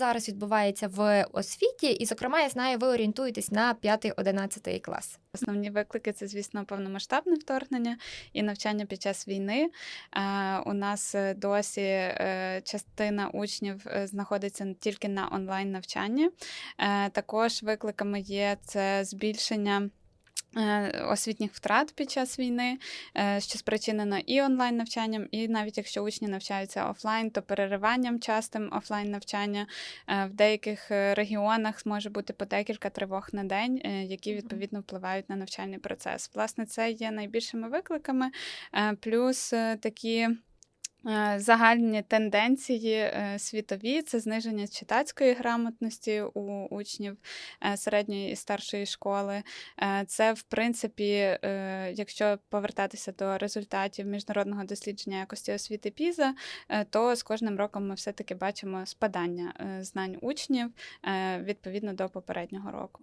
зараз відбувається в освіті? І, зокрема, я знаю, ви орієнтуєтесь на 5-11 клас. Основні виклики це, звісно, повномасштабне вторгнення і навчання під час війни. Е, У нас е, досі е, частина учнів знаходиться тільки на онлайн навчанні. Також викликами є це збільшення. Е, Освітніх втрат під час війни, е, що спричинено і онлайн навчанням, і навіть якщо учні навчаються офлайн, то перериванням частим офлайн навчання Е, в деяких регіонах може бути по декілька тривог на день, які відповідно впливають на навчальний процес. Власне, це є найбільшими викликами, плюс такі. Е, Загальні тенденції е, світові це зниження читацької грамотності у учнів е, середньої і старшої школи. Це, в принципі, якщо повертатися до результатів міжнародного дослідження якості освіти ПІЗа, то з кожним роком ми все-таки бачимо спадання знань учнів відповідно до попереднього року.